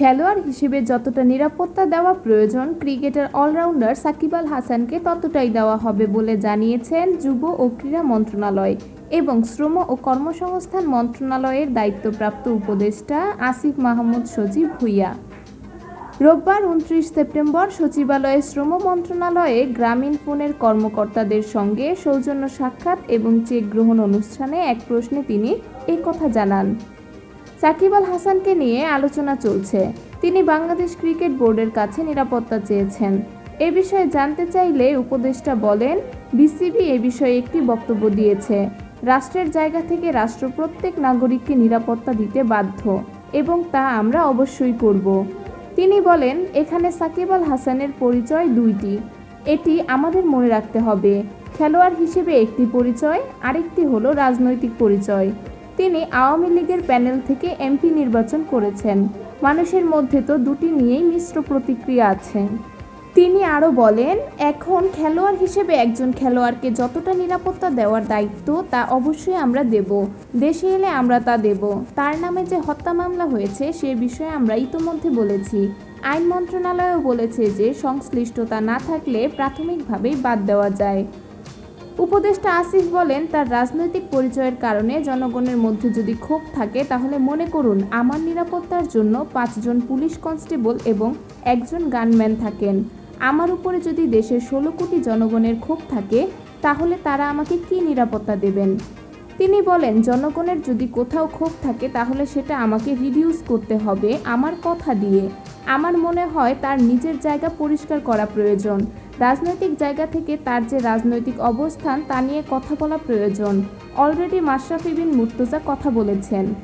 খেলোয়াড় হিসেবে যতটা নিরাপত্তা দেওয়া প্রয়োজন, ক্রিকেটার অলরাউন্ডার সাকিব আল হাসানকে ততটাই দেওয়া হবে বলে জানিয়েছেন যুব ও ক্রীড়া মন্ত্রণালয় এবং শ্রম ও কর্মসংস্থান মন্ত্রণালয়ের দায়িত্বপ্রাপ্ত উপদেষ্টা আসিফ মাহমুদ সজীব ভুইয়া। রোববার উনত্রিশ সেপ্টেম্বর সচিবালয়ে শ্রম মন্ত্রণালয়ে গ্রামীণ ফোনের কর্মকর্তাদের সঙ্গে সৌজন্য সাক্ষাৎ এবং চেক গ্রহণ অনুষ্ঠানে এক প্রশ্নে তিনি কথা জানান। সাকিব আল হাসানকে নিয়ে আলোচনা চলছে। তিনি বাংলাদেশ ক্রিকেট বোর্ডের কাছে নিরাপত্তা চেয়েছেন। এ বিষয়ে জানতে চাইলে উপদেষ্টা বলেন, বিসিবি এ বিষয়ে একটি বক্তব্য দিয়েছে। রাষ্ট্রের জায়গা থেকে রাষ্ট্র প্রত্যেক নাগরিককে নিরাপত্তা দিতে বাধ্য, এবং তা আমরা অবশ্যই করব। তিনি বলেন, এখানে সাকিব আল হাসানের পরিচয় দুইটি। এটি আমাদের মনে রাখতে হবে। খেলোয়াড় হিসেবে একটি পরিচয়, আরেকটি হলো রাজনৈতিক পরিচয়। তিনি আওয়ামী লীগের প্যানেল থেকে এমপি নির্বাচন করেছেন। মানুষের মধ্যে তো দুটি নিয়েই মিশ্র প্রতিক্রিয়া আছে। তিনি আরও বলেন, এখন খেলোয়াড় হিসেবে একজন খেলোয়াড়কে যতটা নিরাপত্তা দেওয়ার দায়িত্ব, তা অবশ্যই আমরা দেব। দেশে এলে আমরা তা দেব। তার নামে যে হত্যা মামলা হয়েছে, সে বিষয়ে আমরা ইতোমধ্যে বলেছি। আইন মন্ত্রণালয়ও বলেছে যে সংশ্লিষ্টতা না থাকলে প্রাথমিকভাবেই বাদ দেওয়া যায়। উপদেষ্টা আসিফ বলেন, তার রাজনৈতিক পরিচয়ের কারণে জনগণের মধ্যে যদি ক্ষোভ থাকে, তাহলে মনে করুন, আমার নিরাপত্তার জন্য পাঁচজন পুলিশ কনস্টেবল এবং একজন গানম্যান থাকেন। আমার উপরে যদি দেশের ষোলো কোটি জনগণের ক্ষোভ থাকে, তাহলে তারা আমাকে কি নিরাপত্তা দেবেন? তিনি বলেন, জনগণের যদি কোথাও ক্ষোভ থাকে, তাহলে সেটা আমাকে রিডিউস করতে হবে আমার কথা দিয়ে। আমার মনে হয় তার নিজের জায়গা পরিষ্কার করা প্রয়োজন। রাজনৈতিক জায়গা থেকে তার যে রাজনৈতিক অবস্থান, তা নিয়ে কথা বলা প্রয়োজন। অলরেডি মাশরাফি বিন মুর্তজা কথা বলেছেন।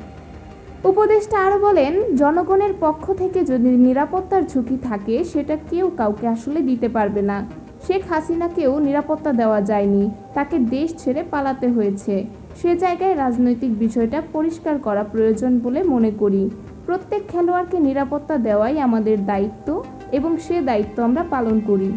উপদেষ্টা আরও বলেন, জনগণের পক্ষ থেকে যদি নিরাপত্তার ঝুঁকি থাকে, সেটা কেউ কাউকে আসলে দিতে পারবে না। শেখ হাসিনাকেও নিরাপত্তা দেওয়া যায়নি। তাকে দেশ ছেড়ে পালাতে হয়েছে। সে জায়গায় রাজনৈতিক বিষয়টা পরিষ্কার করা প্রয়োজন বলে মনে করি। প্রত্যেক খেলোয়াড়কে নিরাপত্তা দেওয়াই আমাদের দায়িত্ব এবং সে দায়িত্ব আমরা পালন করি।